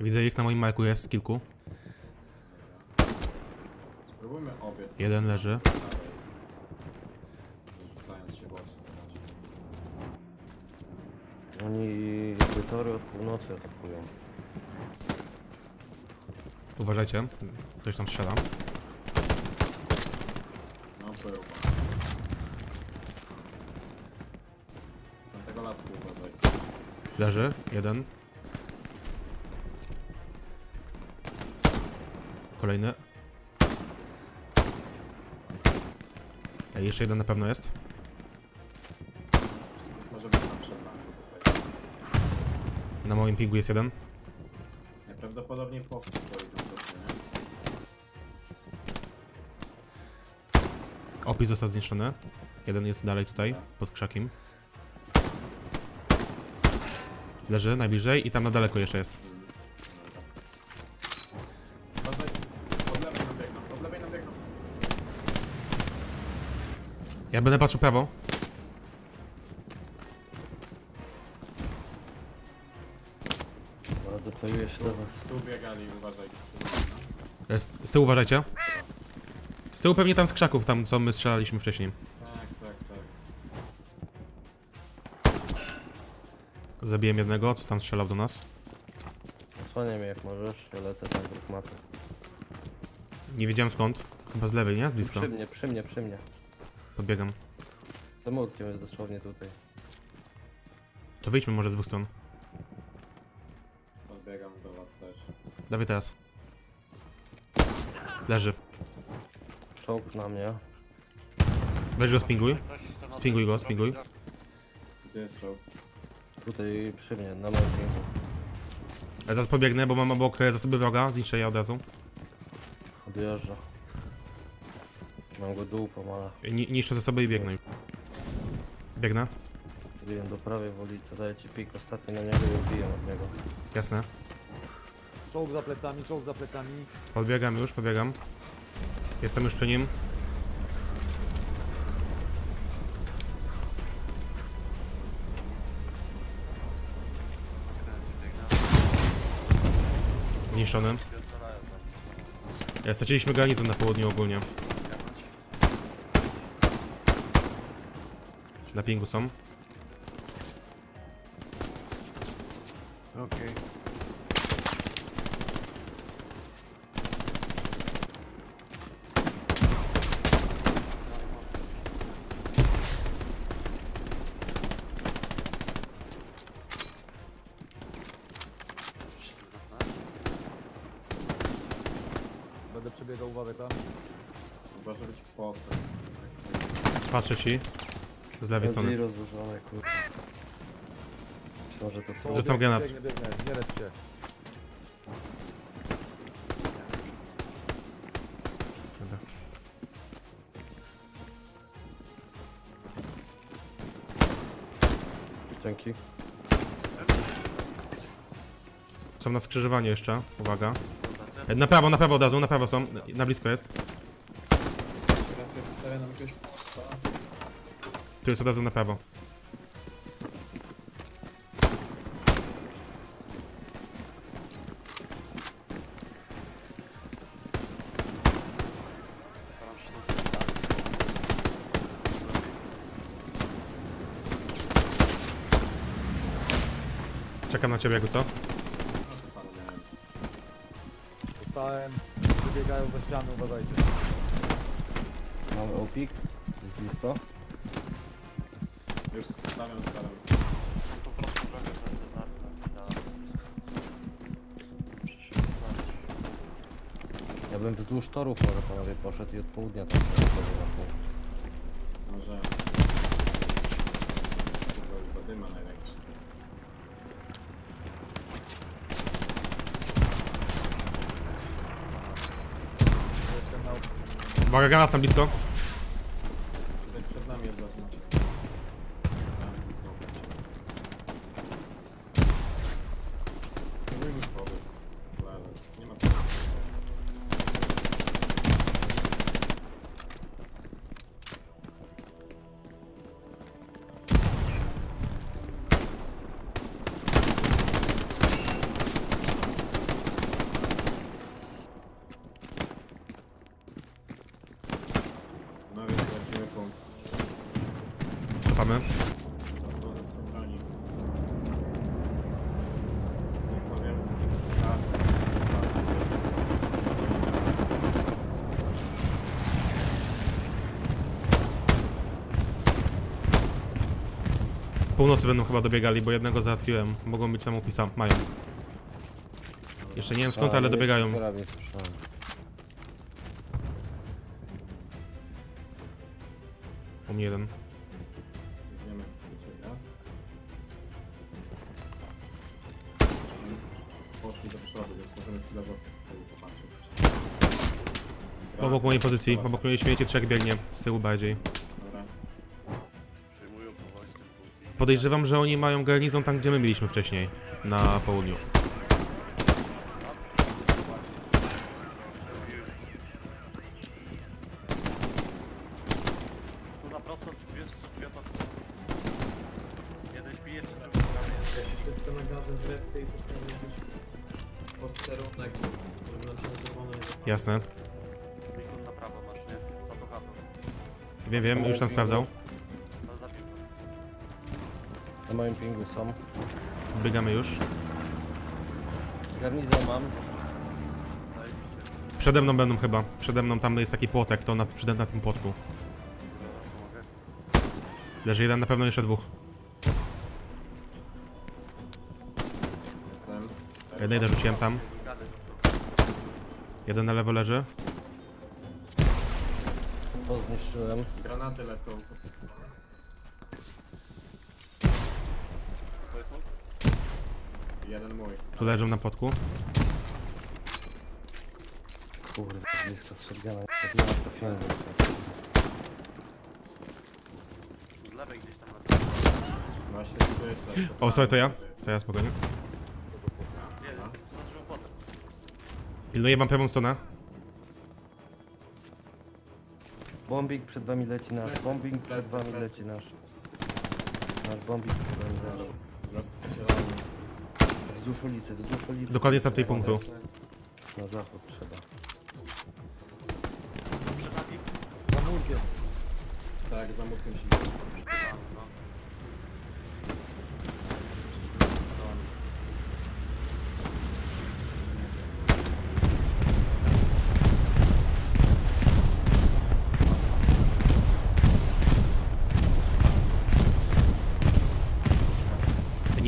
Widzę ich na moim marku jest kilku. Spróbujmy obiec. Jeden leży. Rzucając się boczem. Oni jakby tory od północy atakują. Uważajcie, ktoś tam strzela. No był. Z tamtego lasku uważaj. Leży, jeden. Kolejny. Ej, jeszcze jeden na pewno jest. Coś może być tam przed nami tutaj. Na moim pingu jest jeden. Najprawdopodobniej po? Opis został zniszczony. Jeden jest dalej tutaj, pod krzakiem. Leży najbliżej i tam na daleko jeszcze jest. Ja będę patrzył prawo. Ale doplejuję się do was. Tu biegali, uważaj. Z, z tyłu uważajcie. Z tyłu pewnie tam z krzaków, tam co my strzelaliśmy wcześniej. Tak, tak, tak. Zabiłem jednego, co tam strzelał do nas. Osłaniaj mnie jak możesz, ja lecę tam wróg mapy. Nie wiedziałem skąd. Chyba z lewej, nie? Z blisko. Przy mnie, przy mnie, przy mnie. Podbiegam. Samolotkiem jest dosłownie tutaj. To wyjdźmy może z dwóch stron. Podbiegam do was też. Dawaj teraz. Leży. Czołg na mnie. Weź go spinguj. Spinguj go, spinguj. Gdzie jest show? Tutaj przy mnie, na moim rynku. Ja zaraz pobiegnę, bo mam obok e, zasoby wroga. Zniszczę je od razu. Odjeżdża. Mam go dół pomala. Ni niszczę zasoby i biegnę. Biegnę. Wbiję do prawej wolicy, daję ci pik ostatni na niego i odbiję od niego. Jasne. Czołg za plecami, czołg za plecami. Podbiegam już, podbiegam. Jestem już przy nim. Zniszczony. Ja straciliśmy granicę na południu ogólnie. Na pingu są. Okej. Będę przebiegał, uważaj tam. Być postęp. Patrzę ci. Z lewej strony. rozłożone, kurwa. Może to Rzucam granat. Biegnę, biegnę, nie się. Dobra. Dzięki. Są na skrzyżowaniu jeszcze. Uwaga. E, Na prawo, na prawo od razu, na prawo są. Na blisko jest. Teraz ja wystawię nam jakiegoś posta. Tu jest od razu na prawo. Czekam na ciebie, jakby co? Dostałem, przebiegają za ściany, uważajcie. Mamy opik. Jest blisko. Już stawiam, staram. Ja bym wzdłuż torów może panowie poszedł i od południa tam pół. Może... To już zadyma największy. Jestem na Uwaga, granat tam blisko. Północy będą chyba dobiegali, bo jednego załatwiłem. Mogą być samopisa. Mają. Jeszcze nie wiem skąd, ale dobiegają. Prawie słyszałem. U mnie jeden. Biegniemy do ciebie. Poszli do przodu, więc możemy chwilę zostać z tyłu, popatrzeć. Obok mojej pozycji, obok mojej śmieci trzech biegnie. Z tyłu bardziej. Podejrzewam, że oni mają garnizon tam, gdzie my byliśmy wcześniej. Na południu. Tu na prosto, wiesz, wiesz o Jeden śpi jeszcze, drugi Ja się szybko nagarzę z respy i postawię jakiś posterunek, żeby nam się na czerwono nie Jasne. Mikron na prawo masz, nie? Za to chatą. Wiem, wiem, już tam sprawdzał. Moim pingu są. Biegamy już. Garnizon mam. Przede mną będą chyba. Przede mną tam jest taki płotek, to na, przy- na tym płotku. Leży jeden, na pewno jeszcze dwóch. Jestem. Jednego rzuciłem tam. Jeden na lewo leży. To zniszczyłem. Granaty lecą. To jest mój? Jeden mój. Tu leżą na płotku. Kurde, blisko strzegana. Tak nie ma trafienia jeszcze. Z lewej gdzieś tam No się słyszę. O, sorry, to ja. To ja spokojnie. Nie, zażył potem. Pilnuję wam prawą stronę. Bombing przed wami leci nasz. Plecy, Bombing przed plecy, wami plecy. leci nasz. Nasz bombing przed wami leci. Roz. Wzdłuż ulicy, wzdłuż ulicy. Dokładnie z tamtej punktu. Na zachód trzeba. Za murkiem. Tak, za murkiem się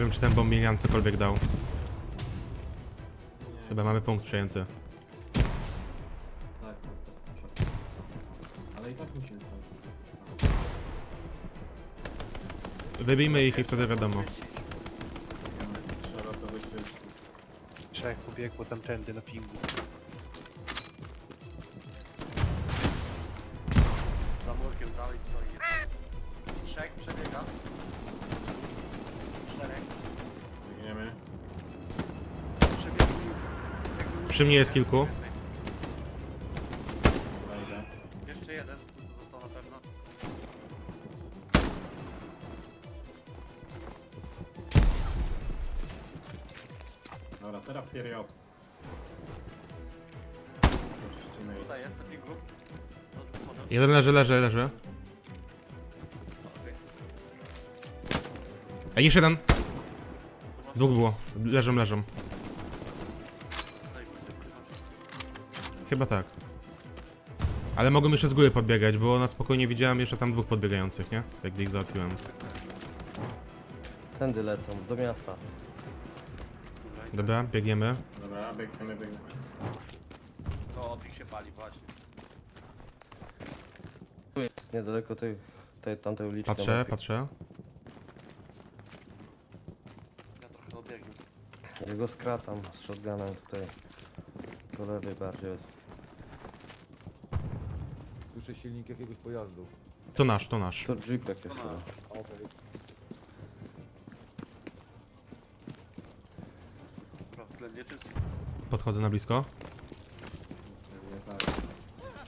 wiem, czy ten bombienian cokolwiek dał. Chyba mamy punkt przejęty. Tak, tak, tak. Ale i tak musimy stać. Wybijmy ich i wtedy wiadomo. Trzeba to wyczyścić. Trzech pobiegło tamtędy na pingu. Przy mnie jest kilku. Jeszcze jeden, tu został na pewno. Dobra, teraz period. Oczyścimy ich. Tutaj jest na pingu. Jeden leży, leży, leży. A jeszcze jeden. Dwóch było. Leżą, leżą. Chyba tak. Ale mogą jeszcze z góry podbiegać, bo na spokojnie widziałem jeszcze tam dwóch podbiegających, nie? Jak ich załatwiłem. Tędy lecą, do miasta. Dobra, biegniemy. Dobra, biegniemy, biegniemy. To opik się pali właśnie. Tu jest niedaleko tej, tej tamtej uliczki. Patrzę, patrzę. Ja trochę obiegnę. Ja go skracam z shotgunem tutaj. Po lewej bardziej. Słyszę silnik jakiegoś pojazdu. To nasz, to nasz. To jest. Okej. Dobra, względnie czysty. Podchodzę na blisko. Nie tak.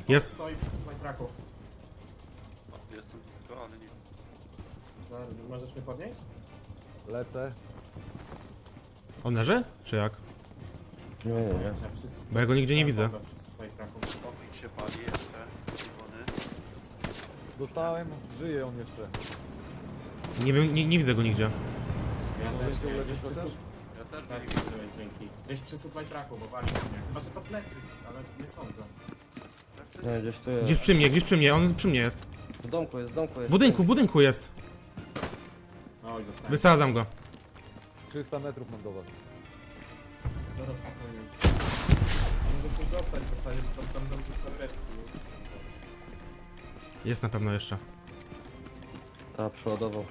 Jest. Stoi przy swoim traku. O, Jestem blisko, ale nie. Za- Możesz mnie podnieść? Lecę. On leży? Czy jak? Nie, nie, nie. Bo ja go nigdzie nie widzę. Przy swoim traku. Opik się pali jeszcze. Czerwony. Dostałem, żyje on jeszcze. Nie wiem, nie, nie widzę go nigdzie. Ja Mogę też nie, chociaż? Ja też Tak, nie widziałeś, dzięki. Gdzieś przy supply tracku, bo wali mnie. Chyba, że to plecy, ale nie sądzę. Nie, gdzieś tu jest. Gdzieś przy mnie, gdzieś przy mnie, on przy mnie jest. W domku jest, w domku jest. W budynku, w budynku jest. Oj, dostałem. Wysadzam go. 300 metrów mam do was. Dobra, spokojnie. Mogę tu dostać w zasadzie, bo tam będą zostały resztki. Jest na pewno jeszcze. Ta, przeładował.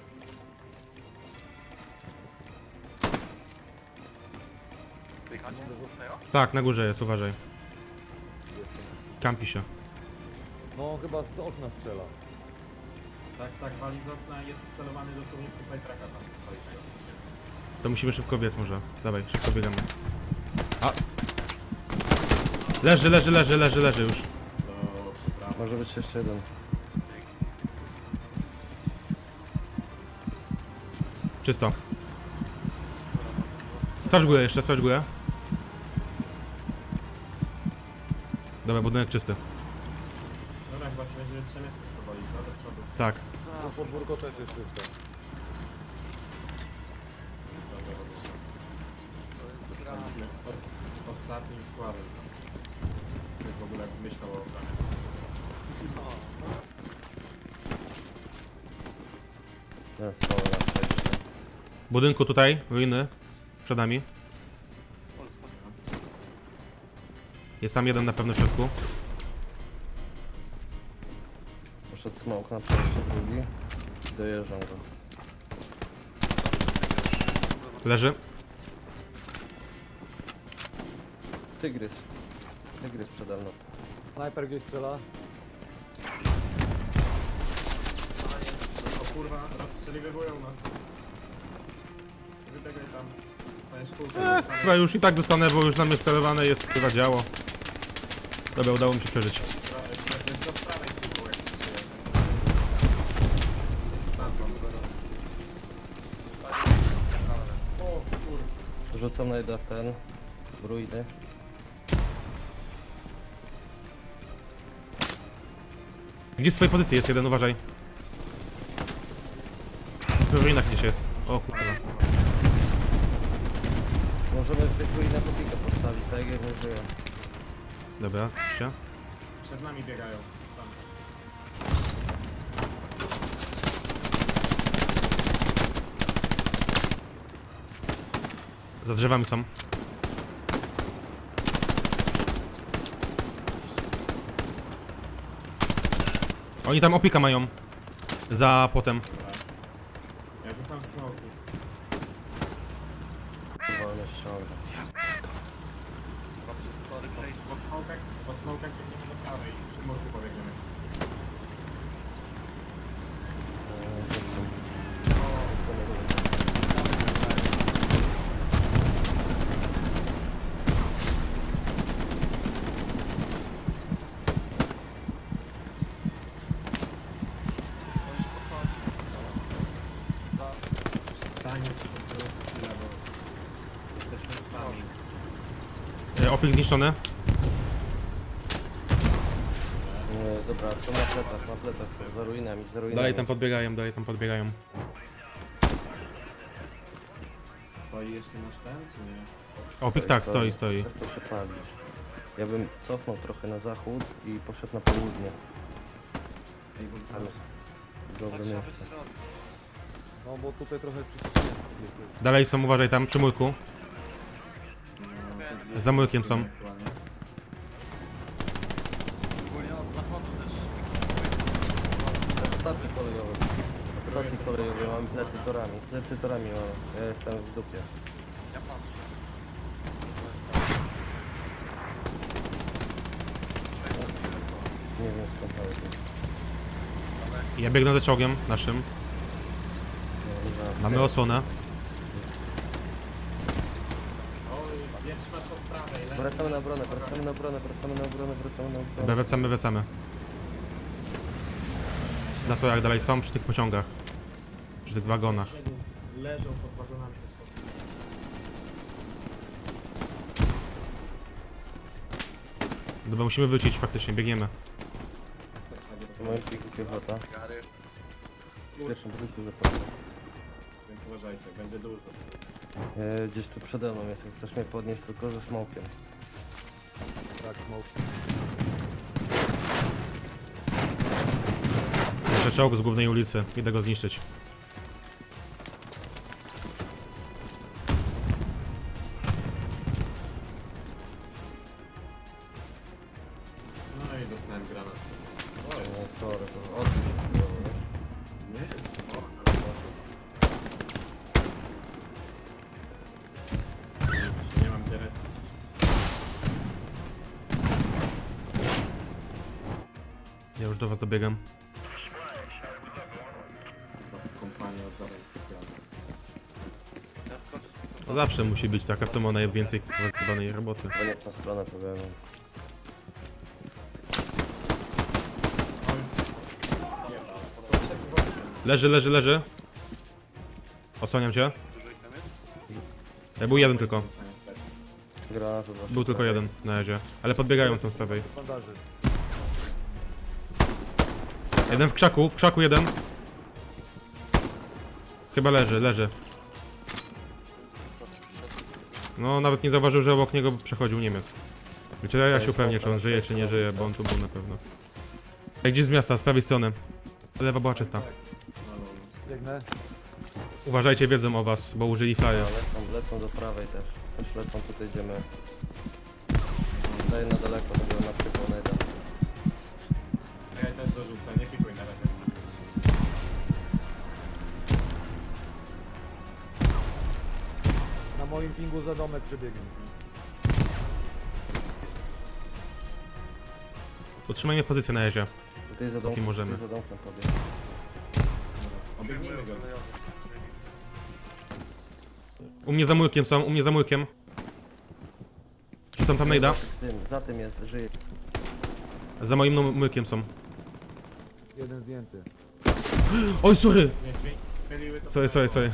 Tak, na górze jest, uważaj. Kampi się. No chyba z okna strzela. Tak, tak, wali z okna jest celowany dosłownie w supply tracka tam. To musimy szybko biec może. Dawaj, szybko biegamy. A! Leży, leży, leży, leży, leży już. To brawo. Może być jeszcze jeden. Czysto. Sprawdź górę jeszcze, sprawdź górę. Dobra, budynek czysty. Dobra, chyba się będziemy przemieszczać powoli, co? Do przodu. Tak. No podwórko też jest czyste. Dobra, dobra. Będziemy os ostatnim składem. Ktoś w ogóle myślał o obranie. Nie, spała na przejście. W budynku tutaj, ruiny. Przed nami. Jest tam jeden na pewno w środku. Poszedł smoke na przejście drugi. Dojeżdżam go. Leży. Tygrys. Tygrys przede mną. Snajper gdzieś strzela. O kurwa, rozstrzeliwują nas. Wybiegaj tam. Eee, już i tak dostanę, bo już na mnie celowane jest chyba działo. Dobra, udało mi się przeżyć. Jest do prawej kółku, jak się dzieje. Jest stamtąd. O kur... Rzucam na ten. Ruiny. Gdzie z twojej pozycji jest jeden, uważaj. W ruinach gdzieś jest. O kurwa. Możemy tych ruinach opikę postawić, tak jak żyją. Dobra, się. Przed nami biegają. Tam. Za drzewami są. Oni tam opika mają. Za potem. Ja rzucam smoki. 稍微等一下 Opik zniszczony. Nie, dobra, są na plecach, na plecach są, za ruinami, za ruinami. Dalej tam podbiegają, dalej tam podbiegają. Stoi jeszcze nasz ten, czy nie? Opik tak, stoi, stoi. Przestał się palić. Ja bym cofnął trochę na zachód i poszedł na południe. Ej, bo Tam jest dobre miejsce. No bo tutaj trochę. Dalej są, uważaj tam, przy murku. Za murkiem są. aktualnie. Ogólnie od zachodu też. Na stacji kolejowej. Stacji kolejowej mamy plecy torami. Plecy torami mamy. Ja jestem w dupie. Ja patrzę. Nie wiem skąd ale to. Ja biegnę za czołgiem naszym. Mamy osłonę. Oj, nie trzymasz od prawej. leży Wracamy na obronę, wracamy na obronę, wracamy na obronę, wracamy na Dobra, obronę. wracamy, wracamy. Na to jak dalej są przy tych pociągach. Przy tych wagonach. Leżą pod wagonami. Dobra, musimy wrócić faktycznie, biegniemy. W moim pliku piechota. Gary. W pierwszym pliku zapadła. więc uważajcie, będzie dużo. E, gdzieś tu przede mną jest, jak chcesz mnie podnieść tylko ze smokiem. Smoke. Jeszcze czołg z głównej ulicy. Idę go zniszczyć. Ja już do was dobiegam. Kompania od zadań specjalnych. Ja skoczę. To zawsze musi być taka, co ma najwięcej danej roboty. Bo nie w tą stronę pobiegłem. Oj, jeba, po co właśnie? Leży, leży, leży. Osłaniam cię. E, Był jeden tylko. Był tylko jeden na razie. Ale podbiegają tam z prawej. Bandaży. Jeden w krzaku, w krzaku jeden. Chyba leży, leży. No nawet nie zauważył, że obok niego przechodził Niemiec. Wiecie, ja się upewnię, czy on żyje, czy nie żyje, bo on tu był na pewno. Jak gdzieś z miasta, z prawej strony. Lewa była czysta. Biegnę. Uważajcie, wiedzą o was, bo użyli flyer. lecą, lecą do prawej też. Też lecą, tutaj idziemy. Daję na daleko, to było na przykład najda. Moim pingu za domek przebiegnie. Utrzymajmy pozycję na razie. Tutaj za domkiem, możemy. tutaj za domkiem pobiegł. Obiegnijmy go. U mnie za murkiem są, u mnie za murkiem. Rzucam tam najda. Za tym, za tym jest, żyje. Za moim nu- murkiem są. Jeden zdjęty. Oj, sorry! Myliły to Sorry, sorry, sorry.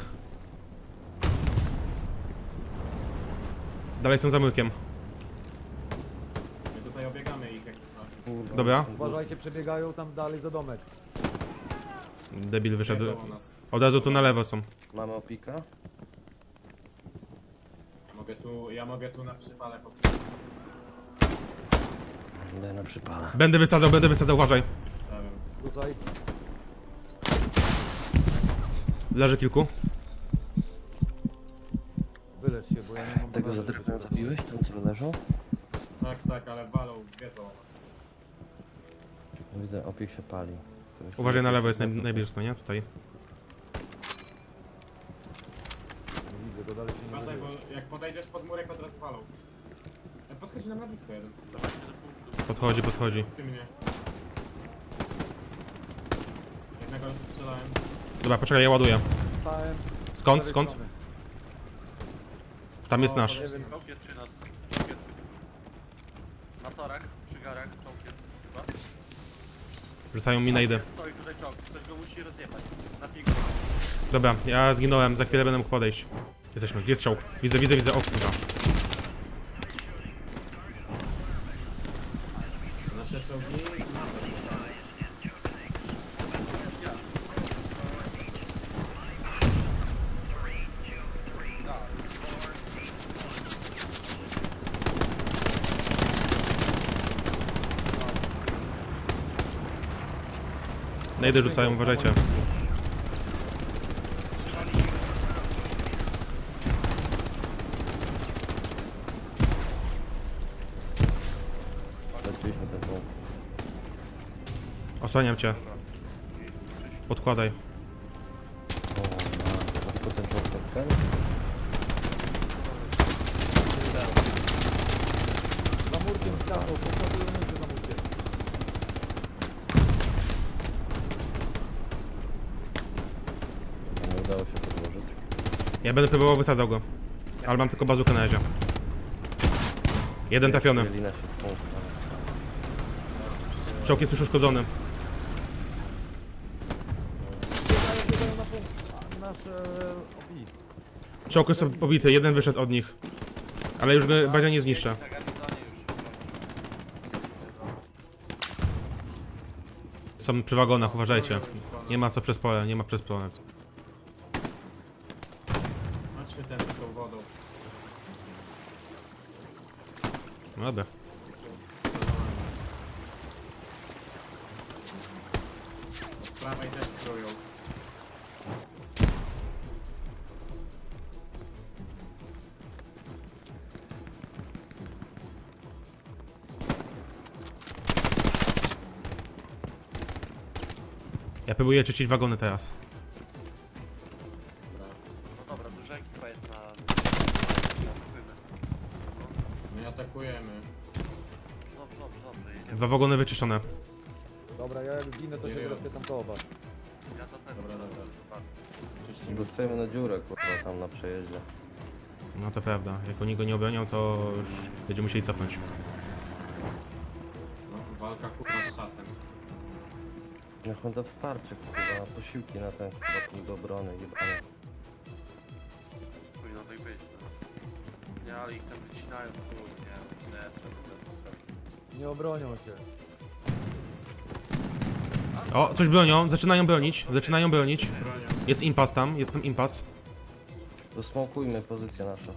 Dalej są za murkiem. My tutaj obiegamy ich jak Dobra. Uważajcie, przebiegają tam dalej za domek. Debil wyszedł. Wiedzą o nas. Od razu tu na lewo są. Mamy opika? Mogę tu, ja mogę tu na przypale postawić. Daj na przypale. Będę wysadzał, będę wysadzał, uważaj. Rzucaj. Leży kilku. Wylecz się, bo ja nie mam Tego za drewnem zabiłeś? Tam co leżą? Tak, tak, ale walą, wiedzą o nas. Widzę, opik się pali. To jest- Uważaj na lewo, jest naj, najbliżej, nie? Tutaj. Nie widzę, go dalej się nie Uważaj, bo jak podejdziesz pod murek, od razu walą. E, Podchodź nam na blisko jeden. Podchodzi, podchodzi. Ty mnie. Jednego strzelałem. Dobra, poczekaj, ja ładuję. Skąd, skąd? Tam jest nasz. podejdzie- Czołg jest przy nas. Na torach, przy garach, czołg jest chyba. Rzucają mi najdę. Stoi tutaj czołg, ktoś go musi rozjechać. Na pingu. Dobra, ja zginąłem, za chwilę będę mógł podejść. Jesteśmy, gdzie jest czołg? Widzę, widzę, widzę, o kurwa. Najdę rzucają, uważajcie. Leciliśmy. Osłaniam cię. Podkładaj. O, no, to tylko ten punkt tak ten? Za murkiem światło, podstawiłem ludzie za murkiem. Nie udało się podłożyć. Ja będę próbował wysadzał go. Ale mam tylko bazukę na razie. Jeden trafiony. Czołg jest już uszkodzony. Czołg jest pobity, jeden wyszedł od nich. Ale już go Bazia nie zniszczę. Są przy wagonach, uważajcie. Nie ma co przez pole, nie ma przez pole. tą wodą. No dobra. Z prawej też krują. Ja próbuję czyścić wagony teraz. Wagony wyczyszczone. Dobra, ja jak ginę, to się Nie wiem. teraz tam kołować. Ja to też Dobra, chcę, dobra. Czyścimy. Dostajemy na dziurę, kurwa, tam na przejeździe. No to prawda. Jak oni go nie obronią, to już będziemy musieli cofnąć. No, walka kurwa z czasem. Niech on da wsparcie, kurwa, posiłki na ten kurwa punkt do obrony, jebany. Powinno tak być, no. Nie, ale ich tam wycinają, chuj, nie, nie, trzeba, trzeba. Nie obronią się. O, coś bronią, zaczynają bronić, zaczynają bronić. Jest impas tam, jest tam impas. Dosmokujmy pozycję naszą.